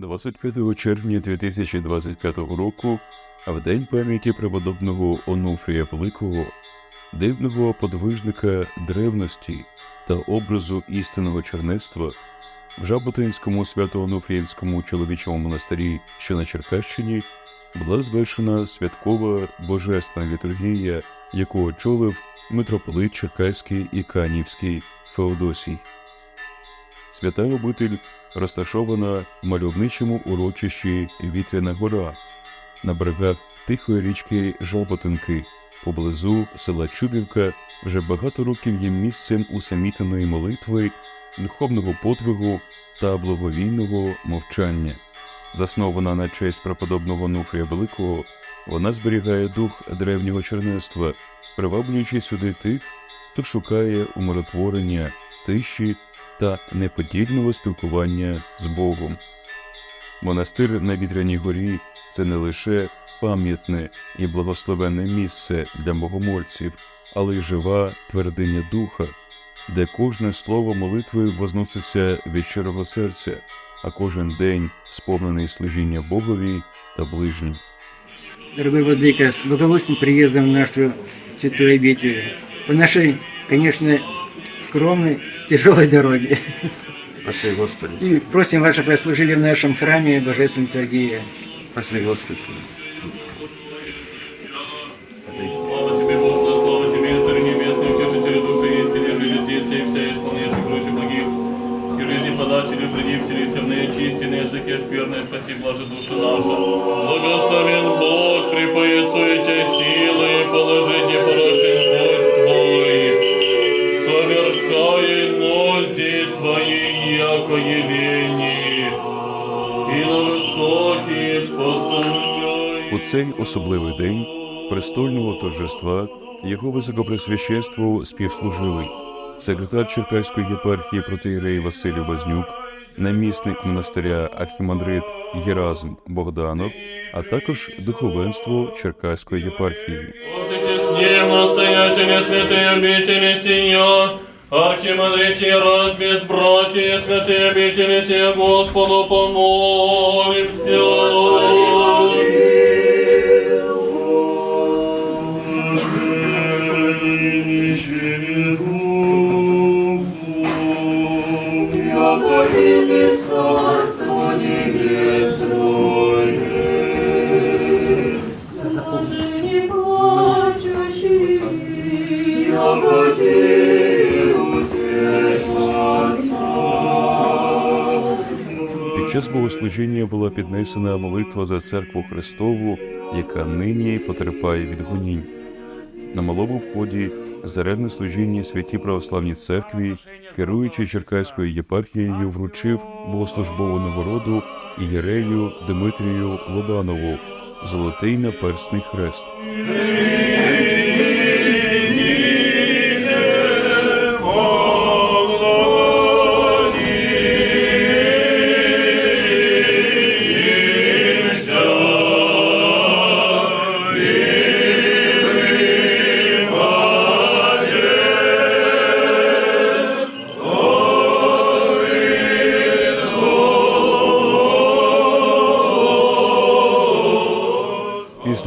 25 червня 2025 року, в день пам'яті преподобного Онуфрія Великого, дивного подвижника древності та образу істинного чернецтва, в Жаботинському свято-онуфріївському чоловічому монастирі, що на Черкащині, була звершена святкова божественна літургія, яку очолив митрополит Черкаський і Канівський Феодосій. Свята обитель розташована в мальовничому урочищі Вітряна гора на берегах тихої річки Жолботинки, поблизу села Чубівка, вже багато років є місцем усамітної молитви, духовного подвигу та благовійного мовчання. Заснована на честь преподобного Нуфрія Великого, вона зберігає дух древнього чернецтва, приваблюючи сюди тих, хто шукає умиротворення, тиші та неподільного спілкування з Богом. Монастир на Вітряній горі це не лише пам'ятне і благословенне місце для богомольців, але й жива твердиня духа, де кожне слово молитви возноситься від щирого серця, а кожен день сповнений служіння Богові та ближнім. Дорогой Владыка, с благополучным приездом в нашу святую обитель. По нашей, конечно, скромной, тяжелой дороге. Спаси Господи. И просим вас, чтобы вы служили в нашем храме Божественной Литургии. Спаси Господи. подателю, принявшие сомные чистые, языки скверные, спаси блажи души На. У цей особливий день престольного торжества його високопресвященству співслужили секретар Черкаської єпархії протиєрей Василь Вознюк, намісник монастиря архімандрит Єразм Богданов, а також духовенство Черкаської єпархії. Всечестнее настоятели святые обители сия, архимандрите размес братья святые обители все, Господу помолимся. Це час богослужіння була піднесена молитва за церкву Христову, яка нині потерпає від гонінь. На малому вході заревне служіння святій православній церкві, керуючи Черкаською єпархією, вручив богослужбову нагороду ієрею Дмитрію Лобанову Золотий наперсний хрест.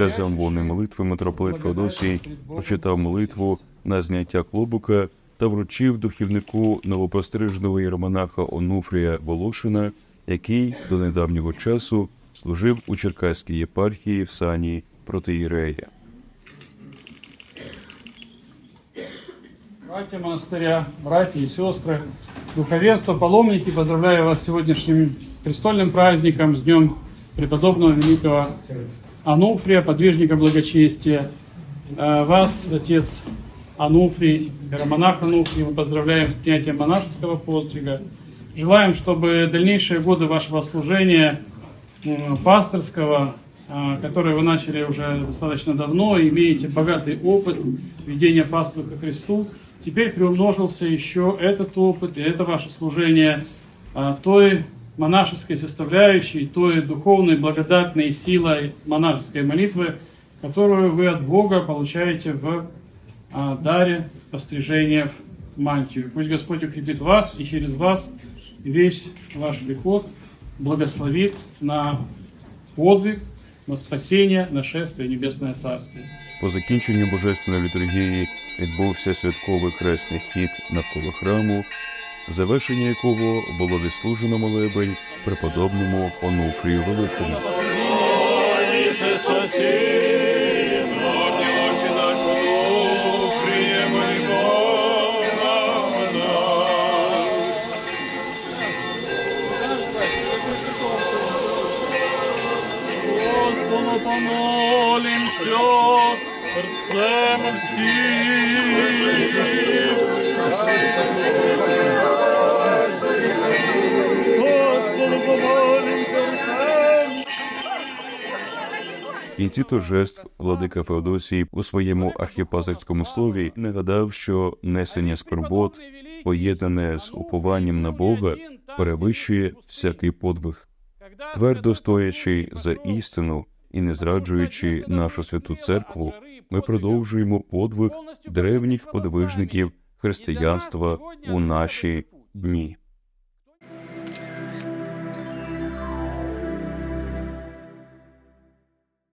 Після замовної молитви митрополит Феодосій прочитав молитву на зняття клобука та вручив духівнику новопостриженого єромонаха Онуфрія Волошина, який до недавнього часу служив у Черкаській єпархії в сані протиєрея. Братья монастыря, братья и сестры, духовенство, паломники, поздравляю вас с сегодняшним престольным праздником, с Днем преподобного великого Ануфрия, подвижника благочестия. А Вас, отец Ануфрий, иеромонах Ануфрий, мы поздравляем с принятием монашеского подвига. Желаем, чтобы дальнейшие годы вашего служения м, пасторского, а, который вы начали уже достаточно давно, имеете богатый опыт ведения паствы ко Христу, теперь приумножился еще этот опыт и это ваше служение а, той монашеской составляющей, той духовной благодатной силой монашеской молитвы, которую вы от Бога получаете в а, даре пострижения в мантию. Пусть Господь укрепит вас и через вас весь ваш приход благословит на подвиг, на спасение, на шествие в Небесное Царствие. По закінченню божественної літургії відбувся святковий хресний хід навколо храму, Завершення якого було відслужено молебень преподобному Онуфрію Великому. Господу помолимся, сердцем всім. Кінці торжеств владика Феодосій у своєму архіпазарському слові нагадав, що несення скорбот, поєднане з упованням на Бога, перевищує всякий подвиг. Твердо стоячи за істину і не зраджуючи нашу святу церкву, ми продовжуємо подвиг древніх подвижників християнства у наші дні.